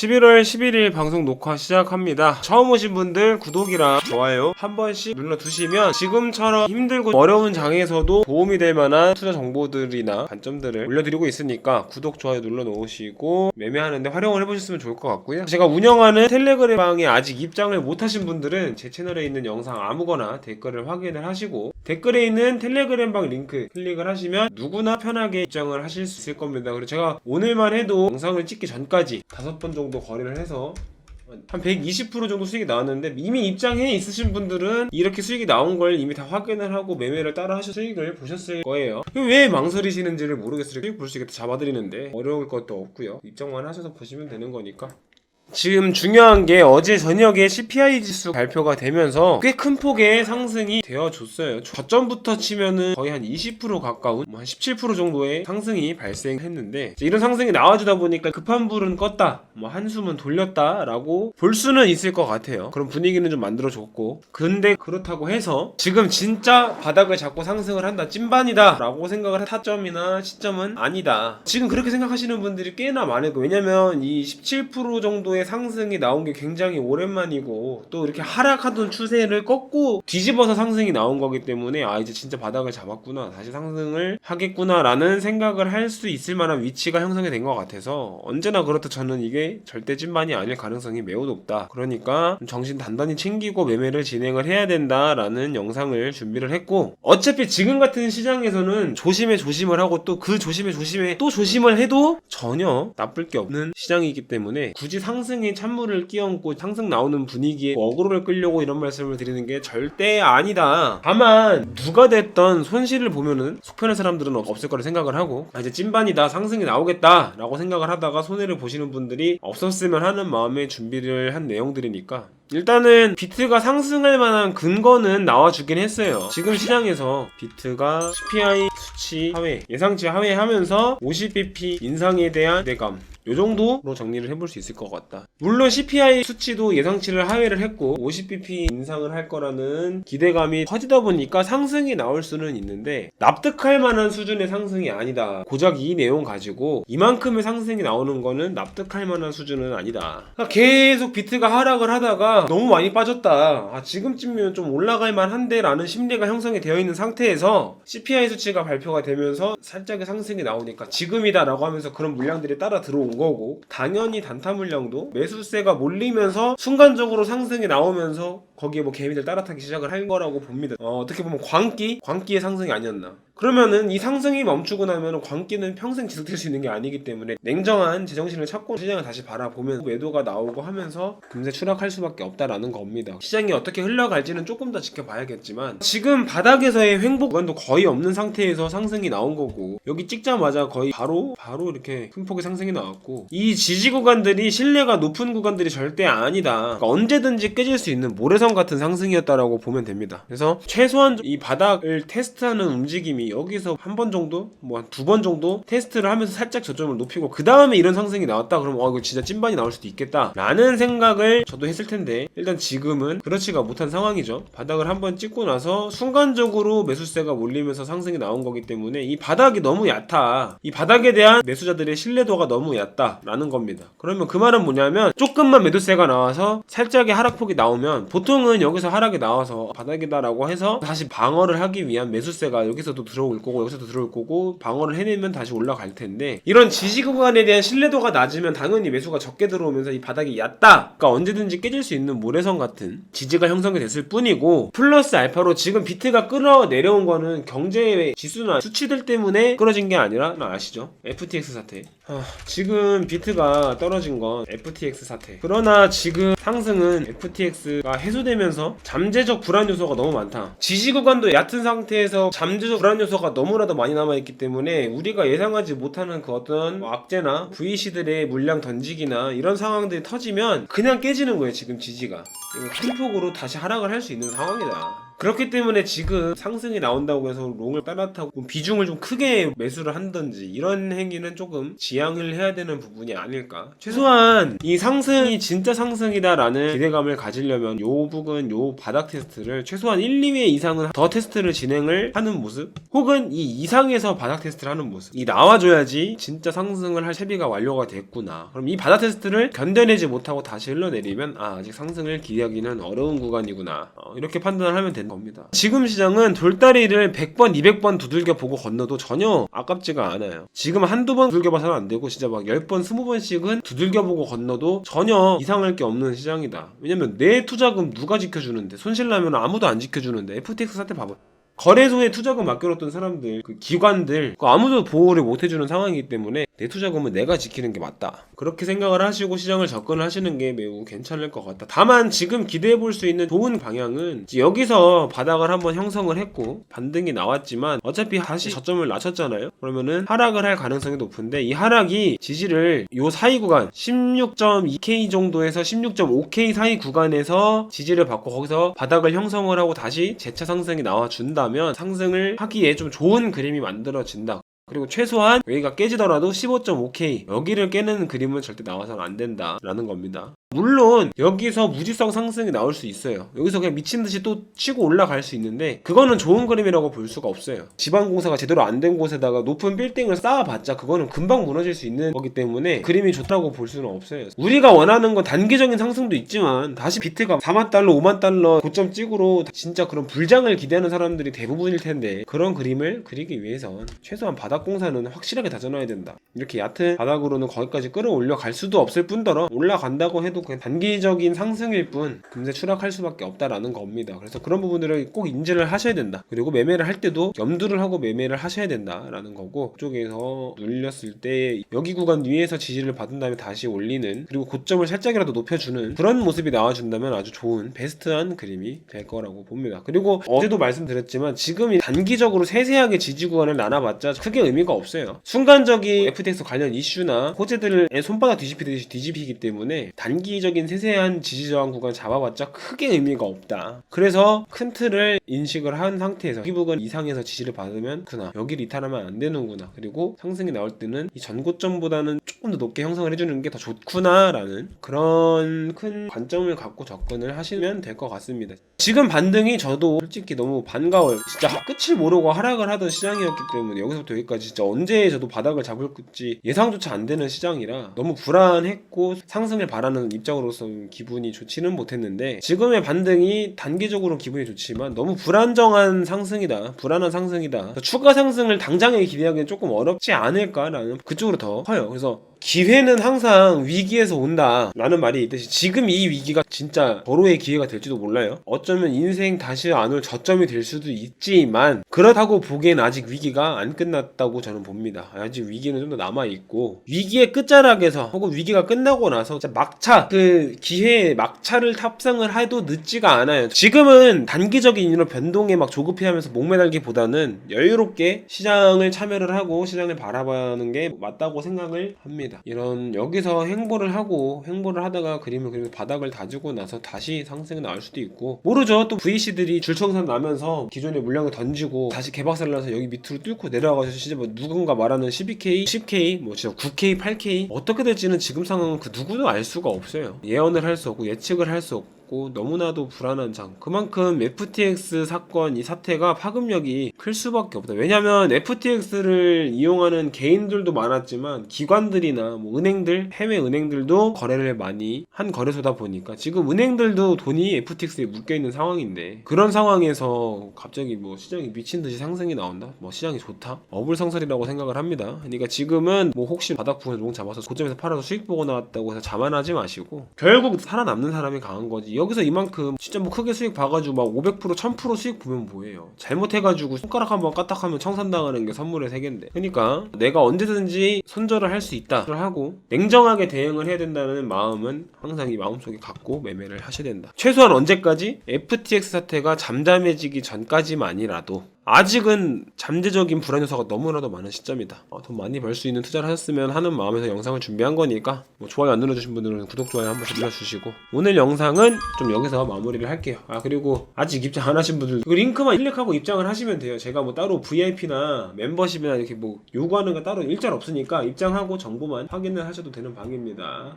11월 11일 방송 녹화 시작합니다. 처음 오신 분들 구독이랑 좋아요 한 번씩 눌러두시면 지금처럼 힘들고 어려운 장에서도 도움이 될 만한 투자 정보들이나 관점들을 올려드리고 있으니까 구독, 좋아요 눌러놓으시고 매매하는데 활용을 해보셨으면 좋을 것 같고요. 제가 운영하는 텔레그램 방에 아직 입장을 못하신 분들은 제 채널에 있는 영상 아무거나 댓글을 확인을 하시고 댓글에 있는 텔레그램 방 링크 클릭을 하시면 누구나 편하게 입장을 하실 수 있을 겁니다. 그리고 제가 오늘만 해도 영상을 찍기 전까지 다섯 번 정도 거래를 해서 한 120% 정도 수익이 나왔는데 이미 입장해 있으신 분들은 이렇게 수익이 나온 걸 이미 다 확인을 하고 매매를 따라 하셔 수익을 보셨을 거예요. 왜 망설이시는지를 모르겠어요. 수익 볼 수 있게 잡아드리는데 어려울 것도 없고요. 입장만 하셔서 보시면 되는 거니까. 지금 중요한 게 어제 저녁에 CPI 지수 발표가 되면서 꽤 큰 폭의 상승이 되어줬어요. 저점부터 치면은 거의 한 20% 가까운 뭐 한 17% 정도의 상승이 발생했는데 이런 상승이 나와주다 보니까 급한 불은 껐다, 뭐 한숨은 돌렸다라고 볼 수는 있을 것 같아요. 그런 분위기는 좀 만들어줬고 근데 그렇다고 해서 지금 진짜 바닥을 잡고 상승을 한다, 찐반이다라고 생각을 한 타점이나 시점은 아니다. 지금 그렇게 생각하시는 분들이 꽤나 많을 거예요. 왜냐면 이 17% 정도의 상승이 나온 게 굉장히 오랜만이고 또 이렇게 하락하던 추세를 꺾고 뒤집어서 상승이 나온 거기 때문에 아 이제 진짜 바닥을 잡았구나. 다시 상승을 하겠구나라는 생각을 할 수 있을 만한 위치가 형성이 된 것 같아서 언제나 그렇다 저는 이게 절대 찐반이 아닐 가능성이 매우 높다. 그러니까 정신 단단히 챙기고 매매를 진행을 해야 된다라는 영상을 준비를 했고 어차피 지금 같은 시장에서는 조심에 조심을 하고 또 그 조심에 조심에 또 조심을 해도 전혀 나쁠 게 없는 시장이기 때문에 굳이 상승 에 찬물을 끼얹고 상승 나오는 분위기에 어그로를 끌려고 이런 말씀을 드리는 게 절대 아니다. 다만 누가 됐던 손실을 보면은 속편한 사람들은 없을 거라 생각을 하고 아, 이제 찐반이다 상승이 나오겠다라고 생각을 하다가 손해를 보시는 분들이 없었으면 하는 마음에 준비를 한 내용들이니까 일단은 비트가 상승할 만한 근거는 나와주긴 했어요. 지금 시장에서 비트가 CPI 수치 하회, 예상치 하회하면서 50bp 인상에 대한 기대감 요 정도로 정리를 해볼 수 있을 것 같다. 물론 CPI 수치도 예상치를 하회를 했고 50bp 인상을 할 거라는 기대감이 커지다 보니까 상승이 나올 수는 있는데 납득할 만한 수준의 상승이 아니다. 고작 이 내용 가지고 이만큼의 상승이 나오는 거는 납득할 만한 수준은 아니다. 그러니까 계속 비트가 하락을 하다가 너무 많이 빠졌다. 아, 지금쯤이면 좀 올라갈 만한데 라는 심리가 형성이 되어 있는 상태에서 CPI 수치가 발표가 되면서 살짝의 상승이 나오니까 지금이다 라고 하면서 그런 물량들이 따라 들어 온 거고 당연히 단타 물량도 매수세가 몰리면서 순간적으로 상승이 나오면서 거기에 뭐 개미들 따라타기 시작을 할 거라고 봅니다. 어, 어떻게 보면 광기? 광기의 상승이 아니었나. 그러면은 이 상승이 멈추고 나면 광기는 평생 지속될 수 있는 게 아니기 때문에 냉정한 제정신을 찾고 시장을 다시 바라보면 매도가 나오고 하면서 금세 추락할 수밖에 없다라는 겁니다. 시장이 어떻게 흘러갈지는 조금 더 지켜봐야겠지만 지금 바닥에서의 횡보 구간도 거의 없는 상태에서 상승이 나온 거고 여기 찍자마자 거의 바로 바로 이렇게 큰 폭의 상승이 나왔고 이 지지 구간들이 신뢰가 높은 구간들이 절대 아니다. 그러니까 언제든지 깨질 수 있는 모래성 같은 상승이었다라고 보면 됩니다. 그래서 최소한 이 바닥을 테스트하는 움직임이 여기서 한 번 정도, 뭐 한 두 번 정도 테스트를 하면서 살짝 저점을 높이고 그 다음에 이런 상승이 나왔다 그러면 어 이거 진짜 찐반이 나올 수도 있겠다라는 생각을 저도 했을 텐데 일단 지금은 그렇지가 못한 상황이죠. 바닥을 한번 찍고 나서 순간적으로 매수세가 몰리면서 상승이 나온 거기 때문에 이 바닥이 너무 얕아. 이 바닥에 대한 매수자들의 신뢰도가 너무 얕다라는 겁니다. 그러면 그 말은 뭐냐면 조금만 매도세가 나와서 살짝의 하락폭이 나오면 보통은 여기서 하락이 나와서 바닥이다라고 해서 다시 방어를 하기 위한 매수세가 여기서도 들어 올 거고 여기서도 들어올 거고 방어를 해내면 다시 올라갈 텐데 이런 지지 구간에 대한 신뢰도가 낮으면 당연히 매수가 적게 들어오면서 이 바닥이 얕다. 그러니까 언제든지 깨질 수 있는 모래성 같은 지지가 형성이 됐을 뿐이고 플러스 알파로 지금 비트가 끌어 내려온 거는 경제 지수나 수치들 때문에 끌어진 게 아니라 아시죠? FTX 사태. 아, 지금 비트가 떨어진 건 FTX 사태. 그러나 지금 상승은 FTX가 해소되면서 잠재적 불안 요소가 너무 많다. 지지 구간도 얕은 상태에서 잠재적 불안 요소 가 너무나도 많이 남아있기 때문에 우리가 예상하지 못하는 그 어떤 뭐 악재나 VC들의 물량 던지기나 이런 상황들이 터지면 그냥 깨지는 거예요. 지금 지지가. 큰 폭으로 다시 하락을 할 수 있는 상황이다. 그렇기 때문에 지금 상승이 나온다고 해서 롱을 따라타고 비중을 좀 크게 매수를 한든지 이런 행위는 조금 지양을 해야 되는 부분이 아닐까. 최소한 이 상승이 진짜 상승이다라는 기대감을 가지려면 요 부분 요 바닥 테스트를 최소한 1, 2회 이상은 더 테스트를 진행을 하는 모습 혹은 이 이상에서 바닥 테스트를 하는 모습 이 나와줘야지 진짜 상승을 할 채비가 완료가 됐구나. 그럼 이 바닥 테스트를 견뎌내지 못하고 다시 흘러내리면 아 아직 상승을 기대하기는 어려운 구간이구나. 어, 이렇게 판단을 하면 되는 겁니다. 지금 시장은 돌다리를 100번, 200번 두들겨 보고 건너도 전혀 아깝지가 않아요. 지금 한두 번 두들겨 봐서는 안 되고 진짜 막 10번, 20번씩은 두들겨 보고 건너도 전혀 이상할 게 없는 시장이다. 왜냐면 내 투자금 누가 지켜주는데 손실 나면 아무도 안 지켜주는데 FTX 사태 봐봐. 거래소에 투자금 맡겨놓던 사람들, 그 기관들, 그 아무도 보호를 못 해주는 상황이기 때문에 내 투자금은 내가 지키는 게 맞다. 그렇게 생각을 하시고 시장을 접근을 하시는 게 매우 괜찮을 것 같다. 다만 지금 기대해 볼 수 있는 좋은 방향은 여기서 바닥을 한번 형성을 했고 반등이 나왔지만 어차피 다시 저점을 낮췄잖아요. 그러면은 하락을 할 가능성이 높은데 이 하락이 지지를 요 사이 구간 16.2K 정도에서 16.5K 사이 구간에서 지지를 받고 거기서 바닥을 형성을 하고 다시 재차 상승이 나와 준다면 상승을 하기에 좀 좋은 그림이 만들어진다. 그리고 최소한 여기가 깨지더라도 15.5K 여기를 깨는 그림은 절대 나와서는 안 된다라는 겁니다. 물론 여기서 무지성 상승이 나올 수 있어요. 여기서 그냥 미친 듯이 또 치고 올라갈 수 있는데 그거는 좋은 그림이라고 볼 수가 없어요. 지방 공사가 제대로 안 된 곳에다가 높은 빌딩을 쌓아봤자 그거는 금방 무너질 수 있는 거기 때문에 그림이 좋다고 볼 수는 없어요. 우리가 원하는 건 단기적인 상승도 있지만 다시 비트가 4만 달러, 5만 달러 고점 찍으로 진짜 그런 불장을 기대하는 사람들이 대부분일 텐데 그런 그림을 그리기 위해선 최소한 바닥 공사는 확실하게 다져놔야 된다. 이렇게 얕은 바닥으로는 거기까지 끌어올려 갈 수도 없을 뿐더러 올라간다고 해도 그냥 단기적인 상승일 뿐 금세 추락할 수밖에 없다라는 겁니다. 그래서 그런 부분들을 꼭 인지를 하셔야 된다. 그리고 매매를 할 때도 염두를 하고 매매를 하셔야 된다라는 거고 그쪽에서 눌렸을 때 여기 구간 위에서 지지를 받은 다음에 다시 올리는 그리고 고점을 살짝이라도 높여주는 그런 모습이 나와준다면 아주 좋은 베스트한 그림이 될 거라고 봅니다. 그리고 어제도 말씀드렸지만 지금 이 단기적으로 세세하게 지지 구간을 나눠봤자 크게 의미가 없어요. 순간적인 FTX 관련 이슈나 호재들의 손바닥 뒤집히듯이 뒤집히기 때문에 단기 적인 세세한 지지 저항 구간 잡아봤자 크게 의미가 없다. 그래서 큰 틀을 인식을 한 상태에서 이 부분 이상에서 지지를 받으면 그나 여기를 이탈하면 안 되는구나. 그리고 상승이 나올 때는 이 전고점보다는 조금 더 높게 형성을 해주는 게 더 좋구나라는 그런 큰 관점을 갖고 접근을 하시면 될 것 같습니다. 지금 반등이 저도 솔직히 너무 반가워요. 진짜 끝을 모르고 하락을 하던 시장이었기 때문에 여기서부터 여기까지 진짜 언제 저도 바닥을 잡을지 예상조차 안 되는 시장이라 너무 불안했고 상승을 바라는 입장으로서 기분이 좋지는 못했는데 지금의 반등이 단기적으로 기분이 좋지만 너무 불안정한 상승이다. 불안한 상승이다. 추가 상승을 당장에 기대하기는 조금 어렵지 않을까라는 그쪽으로 더 커요. 그래서 기회는 항상 위기에서 온다 라는 말이 있듯이 지금 이 위기가 진짜 도로의 기회가 될지도 몰라요. 어쩌면 인생 다시 안 올 저점이 될 수도 있지만 그렇다고 보기엔 아직 위기가 안 끝났다고 저는 봅니다. 아직 위기는 좀 더 남아있고 위기의 끝자락에서 혹은 위기가 끝나고 나서 막차 그 기회의 막차를 탑승을 해도 늦지가 않아요. 지금은 단기적인 이런 변동에 막 조급해하면서 목매달기보다는 여유롭게 시장을 참여를 하고 시장을 바라보는 게 맞다고 생각을 합니다 이런 여기서 행보를 하고 행보를 하다가 그림을 그리고 바닥을 다지고 나서 다시 상승이 나올 수도 있고 모르죠. 또 VC들이 줄청산 나면서 기존의 물량을 던지고 다시 개박살 나서 여기 밑으로 뚫고 내려가서 진짜 뭐 누군가 말하는 12K, 10K, 뭐 진짜 9K, 8K 어떻게 될지는 지금 상황은 그 누구도 알 수가 없어요. 예언을 할 수 없고 예측을 할 수 없고 있고 너무나도 불안한 장. 그만큼 FTX 사건 이 사태가 파급력이 클 수밖에 없다. 왜냐면 FTX를 이용하는 개인들도 많았지만 기관들이나 뭐 은행들, 해외 은행들도 거래를 많이 한 거래소다 보니까 지금 은행들도 돈이 FTX에 묶여 있는 상황인데 그런 상황에서 갑자기 뭐 시장이 미친 듯이 상승이 나온다. 뭐 시장이 좋다. 어불성설이라고 생각을 합니다. 그러니까 지금은 뭐 혹시 바닥 부분에 롱 잡아서 고점에서 팔아서 수익 보고 나왔다고 해서 자만하지 마시고 결국 살아남는 사람이 강한 거지. 여기서 이만큼 진짜 뭐 크게 수익 봐가지고 막 500% 1000% 수익 보면 뭐예요? 잘못해가지고 손가락 한번 까딱하면 청산당하는 게 선물의 세계인데. 그러니까 내가 언제든지 손절을 할 수 있다. 하고 냉정하게 대응을 해야 된다는 마음은 항상 이 마음속에 갖고 매매를 하셔야 된다. 최소한 언제까지? FTX 사태가 잠잠해지기 전까지만이라도 아직은 잠재적인 불안 요소가 너무나도 많은 시점이다. 어, 돈 많이 벌 수 있는 투자를 하셨으면 하는 마음에서 영상을 준비한 거니까 뭐 좋아요 안 눌러주신 분들은 구독 좋아요 한 번씩 눌러주시고 오늘 영상은 좀 여기서 마무리를 할게요. 아 그리고 아직 입장 안 하신 분들 그 링크만 클릭하고 입장을 하시면 돼요. 제가 뭐 따로 VIP나 멤버십이나 이렇게 뭐 요구하는 거 따로 일절 없으니까 입장하고 정보만 확인을 하셔도 되는 방입니다.